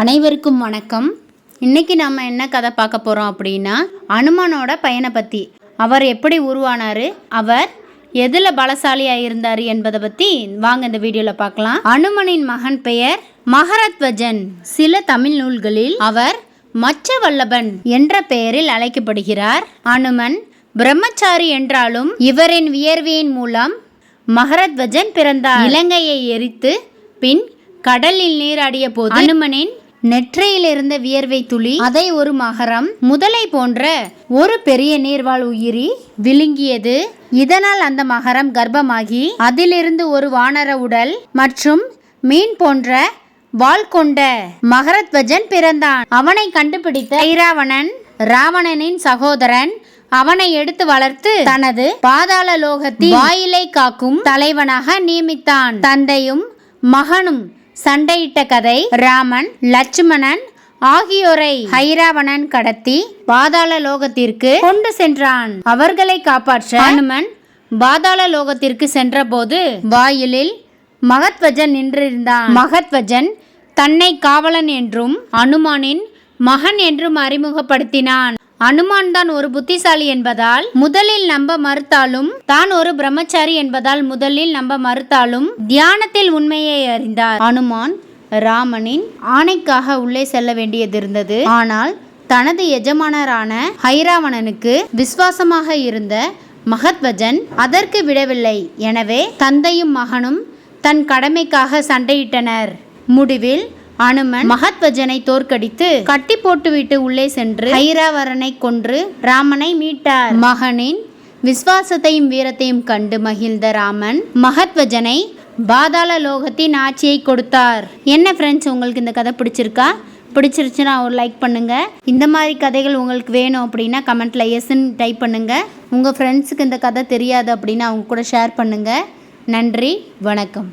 அனைவருக்கும் வணக்கம். இன்னைக்கு நம்ம என்ன கதை பார்க்க போகிறோம் அப்படின்னா அனுமனோட பையனை பற்றி அவர் எப்படி உருவானார் அவர் எதில் பலசாலியாக இருந்தார் என்பதை பற்றி வாங்க இந்த வீடியோவில் பார்க்கலாம். அனுமனின் மகன் பெயர் மகரத்வஜன். சில தமிழ் நூல்களில் அவர் மச்சவல்லபன் என்ற பெயரில் அழைக்கப்படுகிறார். அனுமன் பிரம்மச்சாரி என்றாலும் இவரின் வியர்வையின் மூலம் மகரத்வஜன் பிறந்தார். இலங்கையை எரித்து பின் கடலில் நீராடிய போது அனுமனின் நெற்றையிலிருந்த வியர்வை துளி அதை ஒரு மகரம் முதலை போன்ற ஒரு பெரிய நீர்வாழ் உயிரி விழுங்கியது. இதனால் அந்த மகரம் கர்ப்பமாகி அதிலிருந்து ஒரு வானர உடல் மற்றும் மீன் போன்ற வால் கொண்ட மகரத்வஜன் பிறந்தான். அவனை கண்டுபிடித்த ஐராவணன் ராவணனின் சகோதரன் அவனை எடுத்து வளர்த்து தனது பாதாள லோகத்தின் வாயிலை காக்கும் தலைவனாக நியமித்தான். தந்தையும் மகனும் சண்டையிட்ட கதை ராமன் லட்சுமணன் ஆகியோரை ஐராவணன் கடத்தி பாதாள லோகத்திற்கு கொண்டு சென்றான். அவர்களை காப்பாற்ற ஹனுமன் பாதாள லோகத்திற்கு சென்றபோது வாயிலில் மகத்வஜன் நின்றிருந்தான். மகத்வஜன் தன்னை காவலன் என்றும் அனுமானின் மகன் என்றும் அறிமுகப்படுத்தினான். அனுமான் தான் ஒரு புத்திசாலி என்பதால் முதலில் நம்ப மறுத்தாலும் தான் ஒரு பிரம்மச்சாரி என்பதால் முதலில் நம்ப மறுத்தாலும் தியானத்தில் உண்மையை அறிந்தார். அனுமான் ராமனின் ஆணைக்காக உள்ளே செல்ல வேண்டியதிருந்தது. ஆனால் தனது எஜமானரான ஹைராவணனுக்கு விசுவாசமாக இருந்த மகத்வஜன் அதற்கு விடவில்லை. எனவே தந்தையும் மகனும் தன் கடமைக்காக சண்டையிட்டனர். முடிவில் அனுமன் மகத்வஜனை தோற்கடித்து கட்டி போட்டுவிட்டு உள்ளே சென்று ஐராவரனை கொன்று ராமனை மீட்டார். மகனின் விசுவாசத்தையும் வீரத்தையும் கண்டு மகிழ்ந்த ராமன் மகத்வஜனை பாதாள லோகத்தின் ஆட்சியை கொடுத்தார். என்ன ஃப்ரெண்ட்ஸ் உங்களுக்கு இந்த கதை பிடிச்சிருக்கா? பிடிச்சிருச்சுன்னா ஒரு லைக் பண்ணுங்கள் இந்த மாதிரி கதைகள் உங்களுக்கு வேணும் அப்படின்னா கமெண்ட்டில் எஸ்ன்னு டைப் பண்ணுங்கள் உங்கள் ஃப்ரெண்ட்ஸுக்கு இந்த கதை தெரியாது அப்படின்னா அவங்க கூட ஷேர் பண்ணுங்கள் நன்றி வணக்கம்.